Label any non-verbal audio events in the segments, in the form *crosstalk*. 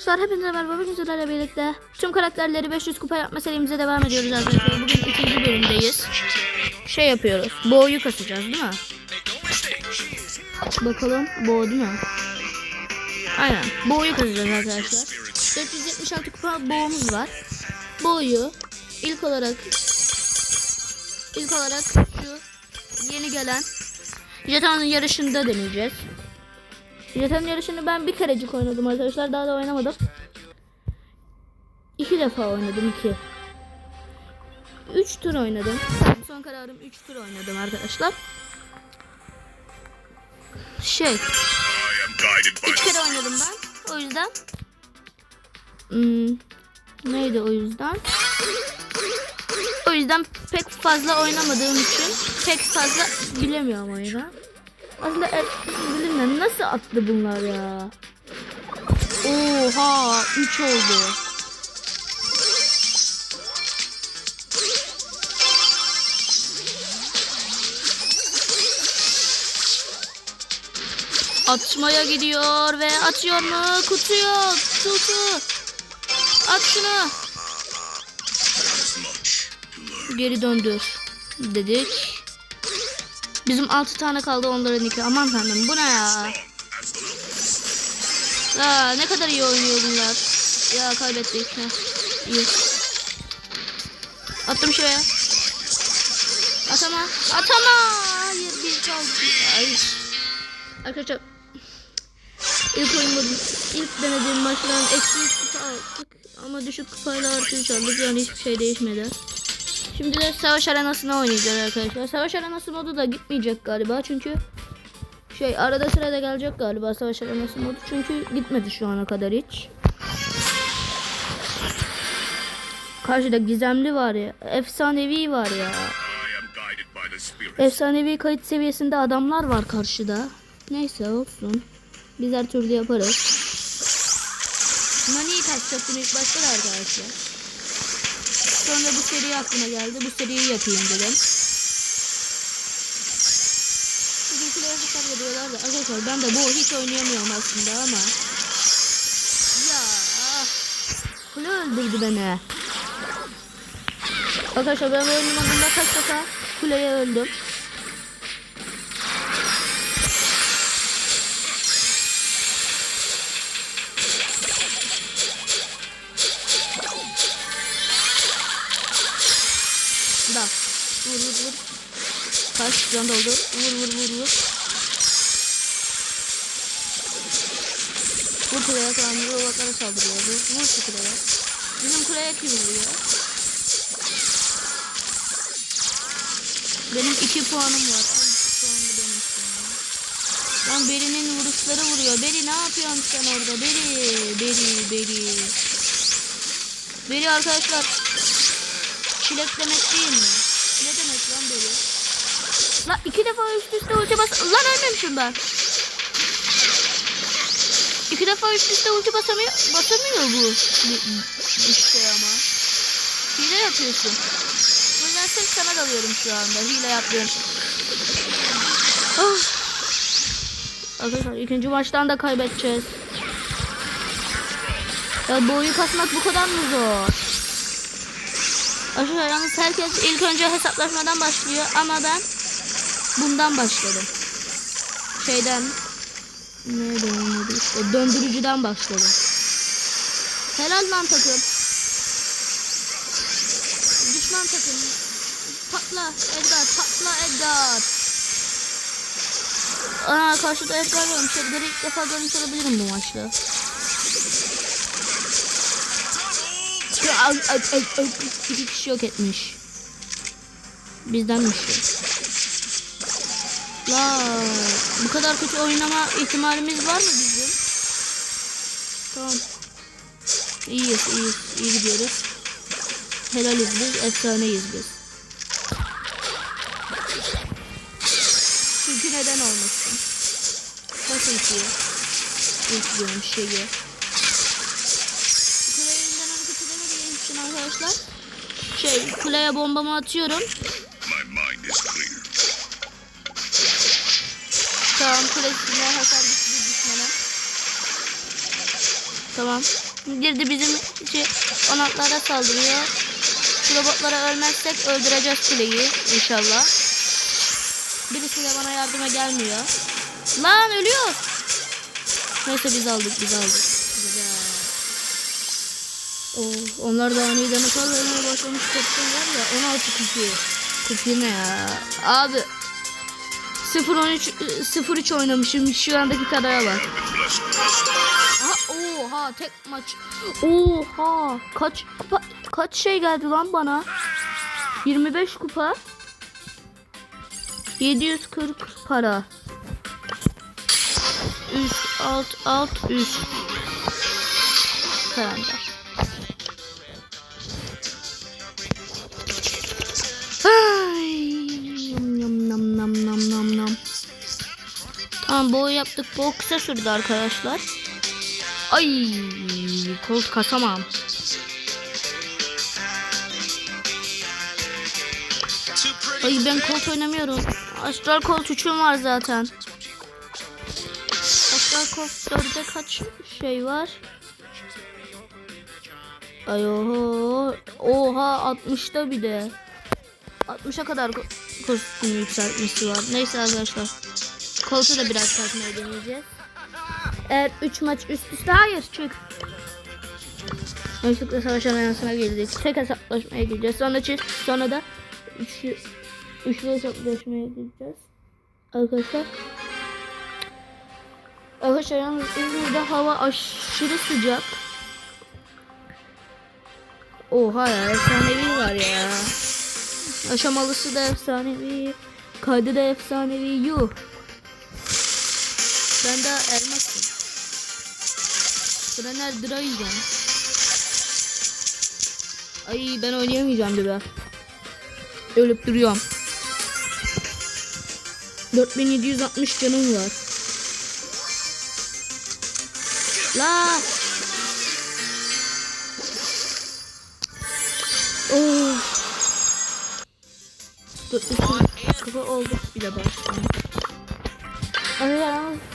Arkadaşlar hepinize merhaba. Bugün sizlerle birlikte tüm karakterleri 500 kupa yapma serimize devam ediyoruz arkadaşlar. Bugün ikinci bölümdeyiz. Şey yapıyoruz. Boğuyu kasacağız değil mi? Bakalım. Boğu değil mi? Aynen. Boğuyu kasacağız arkadaşlar. 476 kupa boğumuz var. Boğuyu ilk olarak ilk olarak şu yeni gelen jetonun yarışında deneyeceğiz. Jeton yarışını ben bir kerecik oynadım arkadaşlar. Daha da oynamadım. İki defa oynadım iki. Üç tur oynadım. Son kararım üç tur oynadım arkadaşlar. Şey. Üç kere oynadım ben. O yüzden. Hmm, neydi o yüzden? O yüzden pek fazla oynamadığım için pek fazla bilemiyorum oyunu. Aslında e, bilmiyorum nasıl attı bunlar ya. Oha 3 oldu. Atmaya gidiyor ve atıyor mu? Kutuyor. Kutu. At şunu. Geri döndür. Dedik. Bizim 6 tane kaldı onların iki. Aman tanrım bu ne ya? Ya ne kadar iyi oynuyor bunlar. Ya kaybettik. Heh, iyi. Attım şuraya. Atama. Atama. Hayır bir kaldı. Ay. Arkadaşlar. İlk oyunda ilk denediğim maçların eksi 3 kupa aldık. Ama düşük kupayla artı 3 aldık. Yani hiçbir şey değişmedi. Şimdi de savaş arenasına oynayacağız arkadaşlar. Savaş arenası modu da gitmeyecek galiba. Çünkü şey arada sırada gelecek galiba savaş arenası modu. Çünkü gitmedi şu ana kadar hiç. Karşıda gizemli var ya. Efsanevi var ya. Efsanevi kayıt seviyesinde adamlar var karşıda. Neyse olsun. Biz her türlü yaparız. Nani'yi kaçacaktım ilk başta da arkadaşlar. Sonra bu seri aklıma geldi. Bu seriyi yapayım dedim. Bizimkiler hasar veriyorlar da arkadaşlar ben de bu hiç oynayamıyorum aslında ama. Ya. Kule öldürdü beni. Arkadaşlar ben oyunun adında kaç defa kuleye öldüm. Kaç can doldu. Vur vur vur vur. Bu kuleye falan vur baklara saldırıyor. Vur, vur şu kuleye. Bizim kuleye kim vuruyor? Benim iki puanım var. Puanlı benim puanım. Lan Beri'nin vuruşları vuruyor. Beri ne yapıyorsun sen orada? Beri, Beri, Beri. Beri arkadaşlar. Çilek demek değil mi? Ne demek lan Beri? Lan iki defa üst üste ulti bas... Lan ölmemişim ben. İki defa üst üste ulti basamıyor, basamıyor bu. işte ama. Hile yapıyorsun. Bu yüzden sırf sana dalıyorum şu anda. Hile yapıyorum. Of. Arkadaşlar ikinci maçtan da kaybedeceğiz. Ya bu oyunu kasmak bu kadar mı zor? Arkadaşlar yalnız herkes ilk önce hesaplaşmadan başlıyor ama ben bundan başladım. Şeyden ne dönüyordu işte döndürücüden başladım. Helal lan takım. Düşman takım. Patla Edgar, patla Edgar. Aa karşıda Edgar varmış. Edgar'ı ilk defa görmüş olabilirim bu maçta. İki kişi yok etmiş. Bizdenmiş o. La bu kadar kötü oynama ihtimalimiz var mı bizim? Tamam. İyiyiz, iyiyiz, iyi gidiyoruz. Helaliz biz, efsaneyiz biz. Çünkü neden olmasın? Nasıl itiyor? İlk diyorum şeyi. Kule elinden hareket edemediğim için arkadaşlar. Şey, kuleye bombamı atıyorum. Tamam kulesine hasar gitti düşmana. Tamam. Girdi bizim şey, onatlara saldırıyor. Şu robotlara ölmezsek öldüreceğiz kuleyi inşallah. Birisi de bana yardıma gelmiyor. Lan ölüyor. Neyse biz aldık biz aldık. Güzel. Oh, onlar da aniden nasıl ölmeye başlamış toplam var ya 16 kupi. Kupi ne ya? Abi 0-13 0-3 oynamışım şu andaki kadara bak. Aha, oha tek maç. Oha kaç kupa kaç şey geldi lan bana? 25 kupa. 740 para. Üst alt alt üst. Kalender. Tamam boy yaptık. Bu kısa sürdü arkadaşlar. Ay kolt kasamam. Ay ben kolt oynamıyorum. Astral kolt 3'üm var zaten. Astral kolt 4'de kaç şey var? Ay oho. Oha 60'da bir de. 60'a kadar ko- kostüm yükseltmesi var. Neyse arkadaşlar. Koltu da biraz kasmaya deneyeceğiz. Eğer 3 maç üst üste hayır çık. Mevcutla savaş arenasına geldik. Tek hesaplaşmaya gideceğiz. Sonra çift. Sonra da üçlü, üçlü hesaplaşmaya gideceğiz. Arkadaşlar. Arkadaşlar yalnız İzmir'de hava aşırı sıcak. Oha ya efsanevi var ya. Aşamalısı da efsanevi. Kaydı da efsanevi. Yuh. Ben daha elmasım. Trener Dragon. Ay ben oynayamayacağım gibi. Ölüp duruyorum. 4760 canım var. La. Oh. 400 kafa olduk bile başlayalım.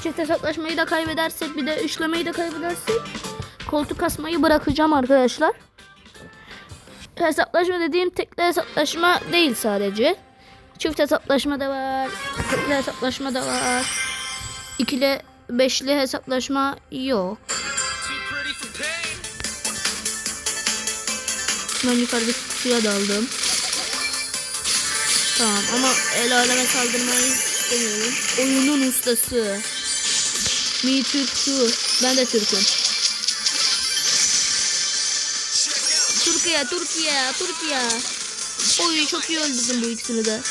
Çift hesaplaşmayı da kaybedersek bir de üçlemeyi de kaybedersek koltuk kasmayı bırakacağım arkadaşlar. Hesaplaşma dediğim tekli hesaplaşma değil sadece. Çift hesaplaşma da var. Tekli hesaplaşma da var. İkili beşli hesaplaşma yok. Ben yukarıdaki kutuya daldım. Tamam ama el aleme saldırmayı istemiyorum. Oyunun ustası. Mi Türk'ü. Ben de Türk'üm. Türkiye, Türkiye, Türkiye. Oy çok iyi öldürdüm bu ikisini de.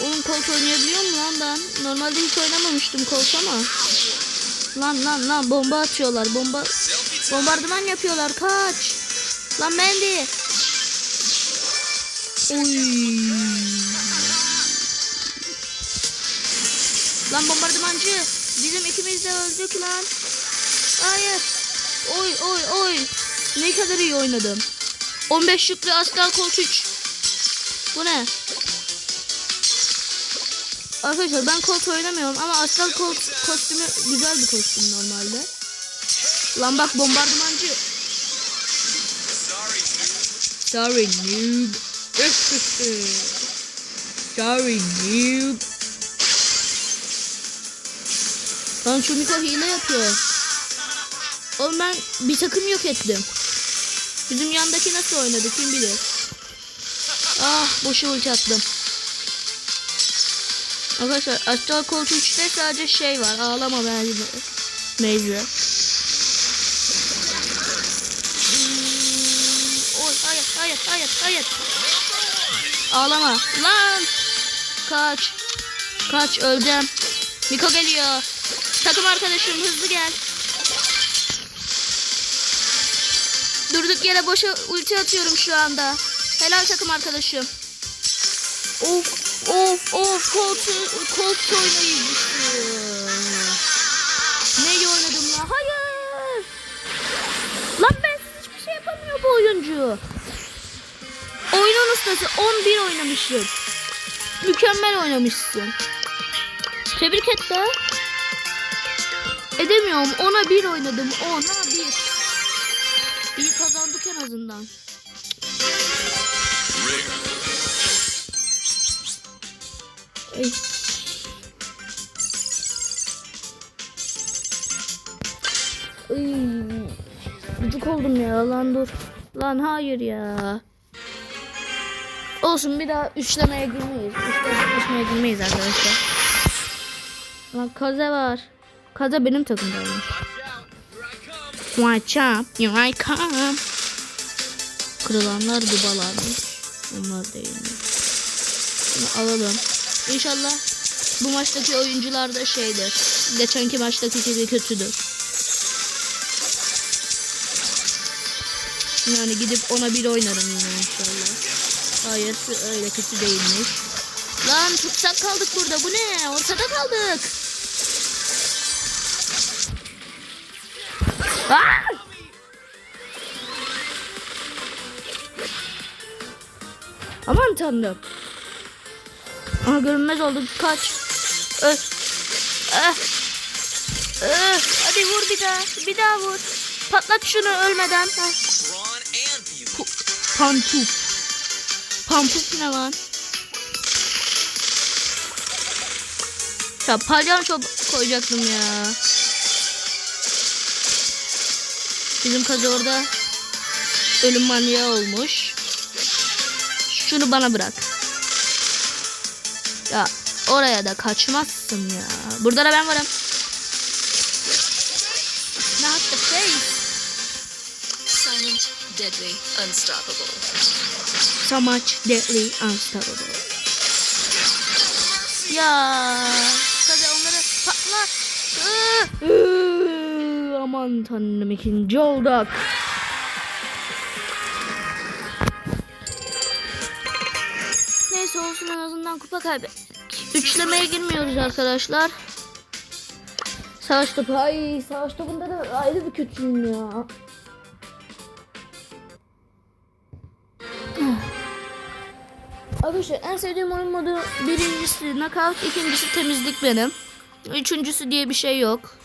Oğlum kolt oynayabiliyor mu lan ben? Normalde hiç oynamamıştım kolt ama. Lan lan lan bomba atıyorlar. Bomba bombardıman yapıyorlar. Kaç. Lan Mandy. Oy. Lan bombardımancı. Bizim ikimiz de öldük lan. Hayır. Oy oy oy. Ne kadar iyi oynadım. 15 yüklü aslan koç 3. Bu ne? Arkadaşlar ben kolt oynamıyorum ama aslan kolt kostümü güzel bir kostüm normalde. Lan bak bombardımancı. Sorry noob. Sorry noob. Lan şu Miko hile yapıyor. Oğlum ben bir takım yok ettim. Bizim yandaki nasıl oynadı kim bilir. Ah boşu ulti attım. Arkadaşlar Astral Colt 3'te sadece şey var. Ağlama. Hmm, oy hayır hayır hayır. Ağlama. Lan. Kaç. Kaç öleceğim. Miko geliyor. Takım arkadaşım hızlı gel. Durduk yere boşa ulti atıyorum şu anda. Helal takım arkadaşım. Of of of kolt kolt oynayıcısı. Ne oynadım la? Hayır. Lan ben hiçbir şey yapamıyor bu oyuncu. Oyunun ustası 11 oynamışım. Mükemmel oynamışsın. Tebrik et de. Edemiyorum. Ona bir oynadım. Ona bir. azından. Rare. Ay. Ay. Gıcık oldum ya lan dur. Lan hayır ya. Olsun bir daha üçlemeye girmeyiz. Üçlemeye, üçlemeye girmeyiz arkadaşlar. Lan kaza var. Kaza benim takımdaymış. Watch out, here I come. Kırılanlar dubalarmış. Onlar değilmiş. Bunu alalım. İnşallah bu maçtaki oyuncular da şeydir. Geçenki maçtaki gibi kötüdür. Yani gidip ona bir oynarım yine inşallah. Hayır öyle kötü değilmiş. Lan tutsak kaldık burada. Bu ne? Ortada kaldık. Aa! Aman tanrım. Aha görünmez olduk. Kaç. Öh. Öh. Öh. Hadi vur bir daha. Bir daha vur. Patlat şunu ölmeden. Pantup. Pampup ne lan? Ya palyaço koyacaktım ya. Bizim kız orada ölüm manyağı olmuş. Şunu bana bırak. Ya oraya da kaçmazsın ya. Burada da ben varım. Not the face. Silent, deadly, unstoppable. So much deadly unstoppable. Ya kaza onları patla. Aman tanrım ikinci olduk. Neyse olsun en azından kupa kaybettik. Üçlemeye girmiyoruz arkadaşlar. Savaş topu. Ay savaş topunda da ayrı bir kötüyüm ya. *clears throat* Arkadaşlar en sevdiğim oyun modu birincisi knockout, ikincisi temizlik benim. Üçüncüsü diye bir şey yok.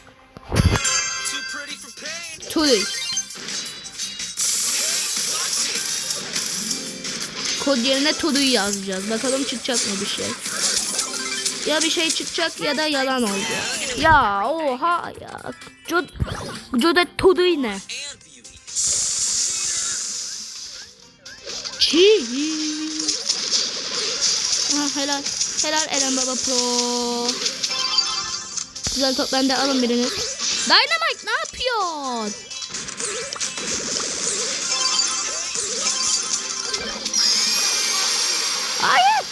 Tuli. Kod yerine Tulu'yu yazacağız. Bakalım çıkacak mı bir şey. Ya bir şey çıkacak ya da yalan olacak. Ya oha ya. Jod Jode Tulu ne? Ha, helal. Helal Eren Baba Pro. Güzel top bende alın birini. Dynamite yapıyorsun? Hayır.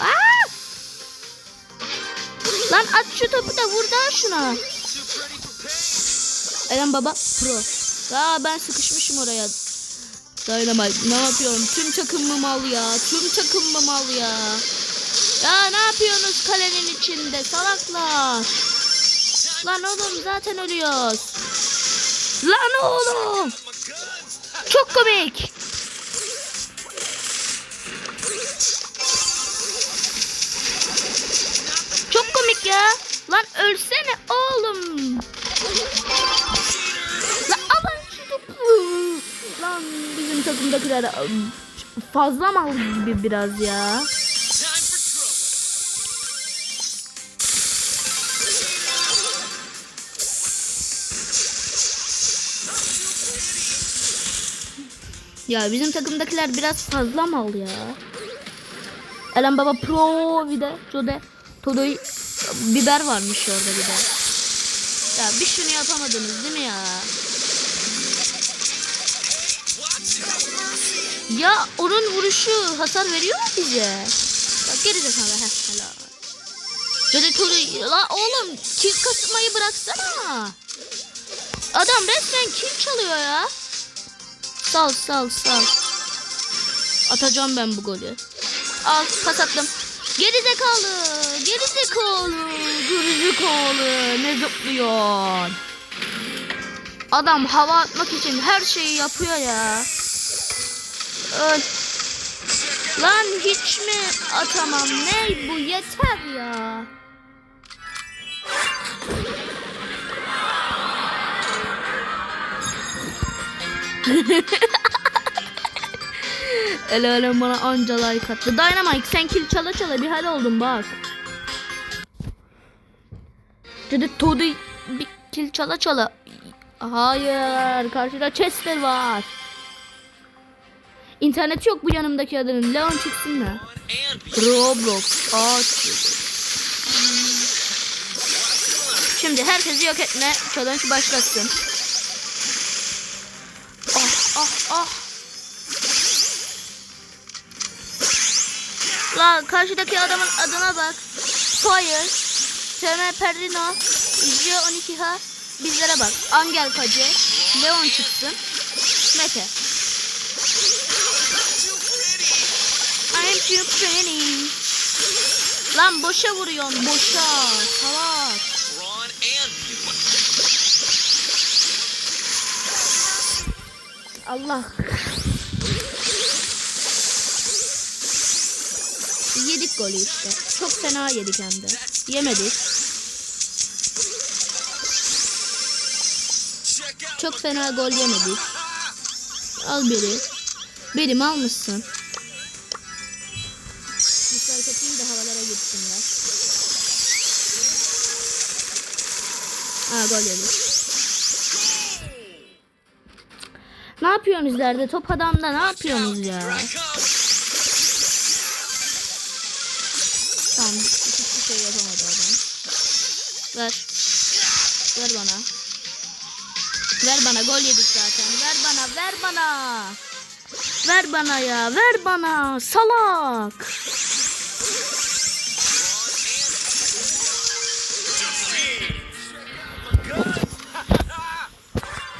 Aa! Lan at şu topu da vur daha şuna. Eren Baba Pro. Aa ben sıkışmışım oraya. Dynamite ne yapıyorsun? Tüm takım mı mal ya? Tüm takım mı mal ya? Ya ne yapıyorsunuz kalenin içinde salaklar? Lan oğlum zaten ölüyoruz. Lan oğlum. Çok komik. Çok komik ya. Lan ölsene oğlum. Lan alın şu. Lan bizim takımdakiler ım, fazla mal gibi biraz ya. Ya bizim takımdakiler biraz fazla mal ya. Elen Baba Pro bir de Jode Todoy biber varmış orada bir de. Ya bir şunu yapamadınız değil mi ya? Ya onun vuruşu hasar veriyor mu bize? Bak geri zekalı heh helal. Jode Todoy la oğlum kill kasmayı bıraksana. Adam resmen kill çalıyor ya. Sal sal sal. Atacağım ben bu golü. Al pas attım. Geri zekalı. Geri zekalı. Geri zekalı. Ne zıplıyor? Adam hava atmak için her şeyi yapıyor ya. Öl. Lan hiç mi atamam? Ne bu? Yeter ya. *laughs* El alem bana anca like attı. Dynamite sen kill çala çala bir hal oldun bak. Dedi Todu bir kill çala çala. Hayır karşıda Chester var. İnternet yok bu yanımdaki adının. Leon çıksın mı? Roblox aç. Şimdi herkesi yok etme challenge başlasın. Karşıdaki adamın adına bak. Fire, TM Perrino, J12H bizlere bak. Angel Pace, Leon çıksın. Mete. I'm too pretty. Lan boşa vuruyorsun boşa. Salak. Allah. Yedik golü işte. Çok fena yedik hem de. Yemedik. Çok fena gol yemedik. Al biri. Benim almışsın. Dislike atayım da havalara gitsinler. Aa gol yedik. Ne yapıyorsunuz ileride? Top adamda ne yapıyorsunuz ya? Ver. Ver bana. Ver bana gol yedik zaten. Ver bana ver bana. Ver bana ya ver bana salak.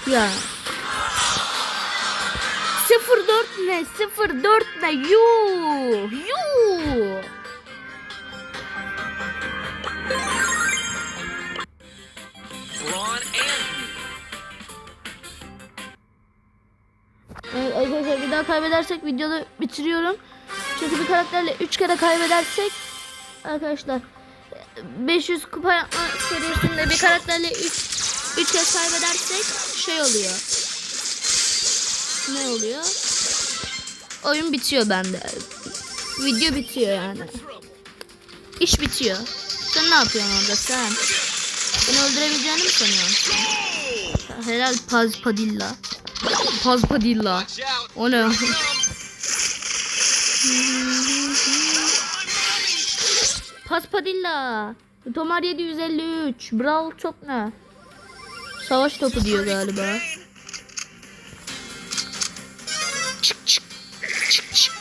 Ya. 04 ne? 04 ne? Yuh! Yuh! Arkadaşlar bir daha kaybedersek videoda bitiriyorum. Çünkü bir karakterle 3 kere kaybedersek arkadaşlar 500 kupa yapma serisinde bir karakterle 3 3 kez kaybedersek şey oluyor. Ne oluyor? Oyun bitiyor bende. Video bitiyor yani. İş bitiyor. Sen ne yapıyorsun orada sen? Beni öldürebileceğini mi sanıyorsun? Helal Paz Padilla. Paz Padilla. Watch out. O ne? Paspadilla. Tomar 753. Brawl top ne? Savaş topu diyor galiba. Çık çık. Çık çık.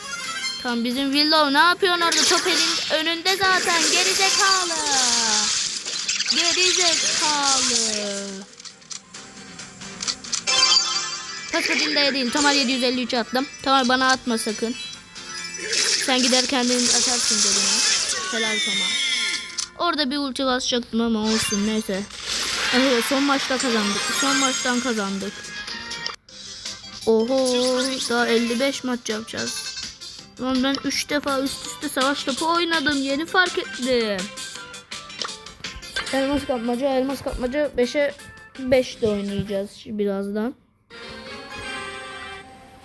Tam bizim Willow ne yapıyorsun orada? Top elin önünde zaten. Geri zekalı. Zekalı. Paspadilla'ya değil. Tomar 753 attım. Tomar bana atma sakın. Sen gider kendin atarsın golünü. Helal Tomar. Orada bir ulti basacaktım ama olsun neyse. Evet son maçta kazandık. Son maçtan kazandık. Oho daha 55 maç yapacağız. Lan ben 3 defa üst üste savaş topu oynadım. Yeni fark ettim. Elmas kapmaca, elmas kapmaca 5'e 5 de oynayacağız birazdan.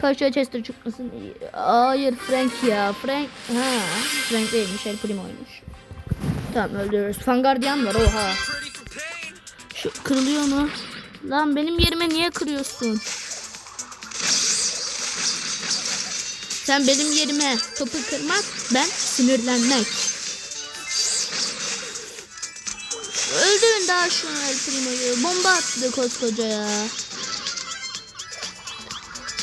Karşıya Chester çıkmasın. Hayır Frank ya. Frank. Ha. Frank değilmiş. El Primo'ymuş. Tamam öldürürüz. Fangardiyan var oha. Şu kırılıyor mu? Lan benim yerime niye kırıyorsun? Sen benim yerime topu kırmak, ben sinirlenmek. Öldürün daha şunu El Primo'yu. Bomba attı koskoca ya.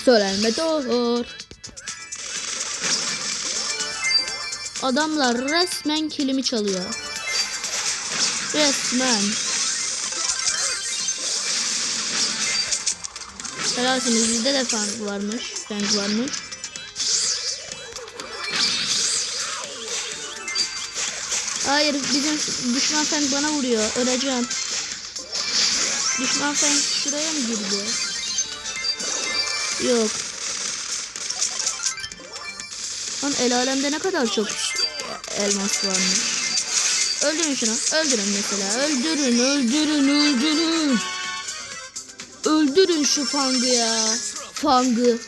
Söylenme doğru. Adamlar resmen kilimi çalıyor. Resmen. Helalsiniz bizde de fang varmış. Fang varmış. Hayır bizim düşman fang bana vuruyor. Öleceğim. Düşman fang şuraya mı girdi? Yok. Lan el alemde ne kadar çok elmas varmış. Öldürün şunu. Öldürün mesela. Öldürün, öldürün, öldürün. Öldürün şu fangı ya. Fangı.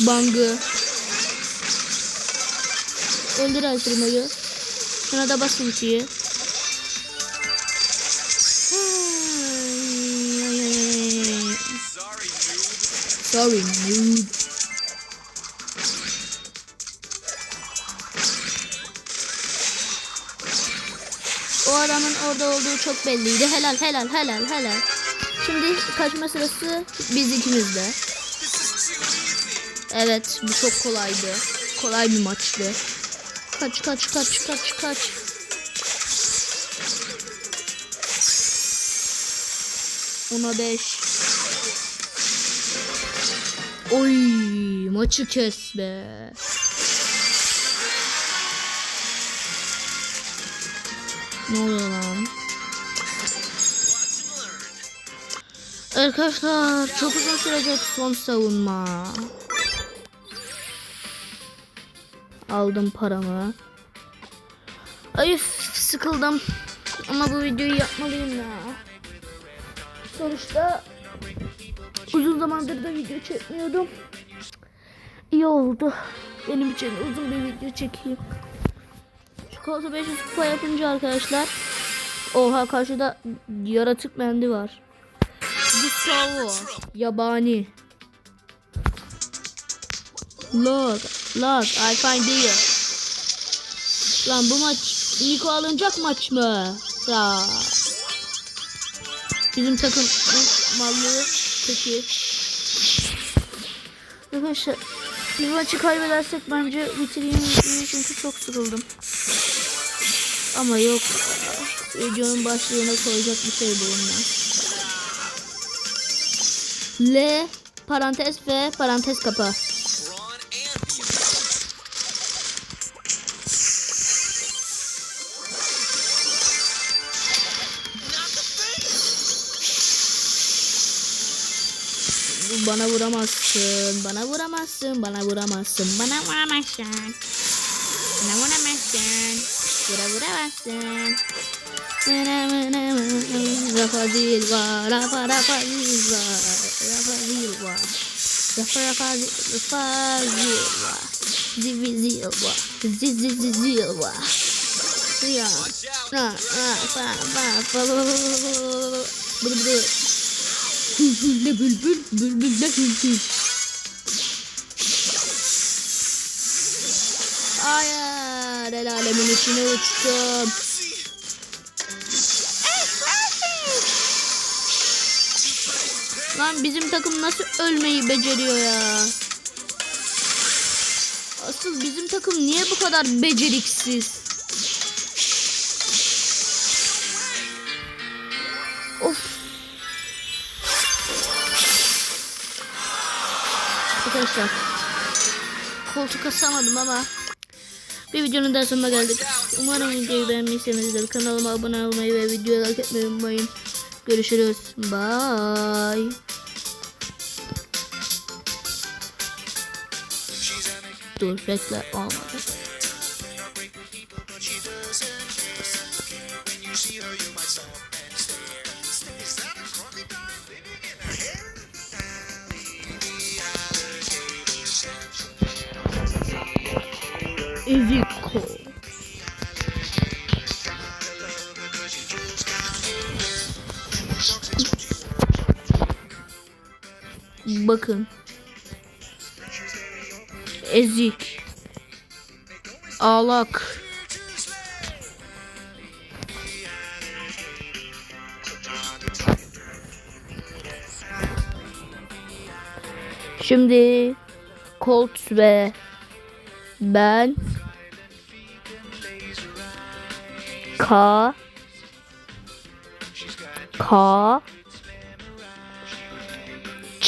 Bangı. Öldür Aysırmayı. Şuna da basın ki. Sorry, noob. O adamın orada olduğu çok belliydi. Helal helal helal helal. Şimdi kaçma sırası biz ikimizde. Evet bu çok kolaydı. Kolay bir maçtı. Kaç kaç kaç kaç kaç. Ona beş. Oy maçı kes be. Ne oluyor lan? Arkadaşlar çok uzun sürecek son savunma. Aldım paramı. Ay sıkıldım. Ama bu videoyu yapmalıyım ya. Sonuçta uzun zamandır da video çekmiyordum. İyi oldu. Benim için uzun bir video çekeyim. Çikolata 500 kupa yapınca arkadaşlar. Oha karşıda yaratık bendi var. Gustavo. Yabani. Look. Look. I find you. Lan bu maç Niko alınacak maç mı? Ya. Bizim takım mallığı peki. Arkadaşlar bir maçı kaybedersek bence bitireyim çünkü çok sıkıldım. Ama yok. Videonun başlığına koyacak bir şey bulunmaz. L parantez ve parantez kapa. Bana vuramazsın, bana vuramazsın, bana vuramazsın, bana vuramazsın. Bana vuramazsın, vura vuramazsın. Rafa Zilva, Rafa Rafa Zilva, Rafa Zilva. Rafa Rafa Rafa Zilva. Zivi Zilva, Zizi Zilva. Ya. Watch out. Ha, ha, fa, fa, fa, bır bır. Bülbülle bülbül, bülbülle bülbül. Hayır, el alemin içine uçtum. Lan bizim takım nasıl ölmeyi beceriyor ya? Asıl bizim takım niye bu kadar beceriksiz? Arkadaşlar. Koltuk asamadım ama bir videonun daha sonuna geldik. Umarım videoyu beğenmişsinizdir. Kanalıma abone olmayı ve videoyu like etmeyi unutmayın. Görüşürüz. Bye. Dur bekle olmadı. Eziko. Bakın. Ezik. Ağlak. Şimdi Colt ve ben K. K.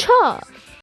Ça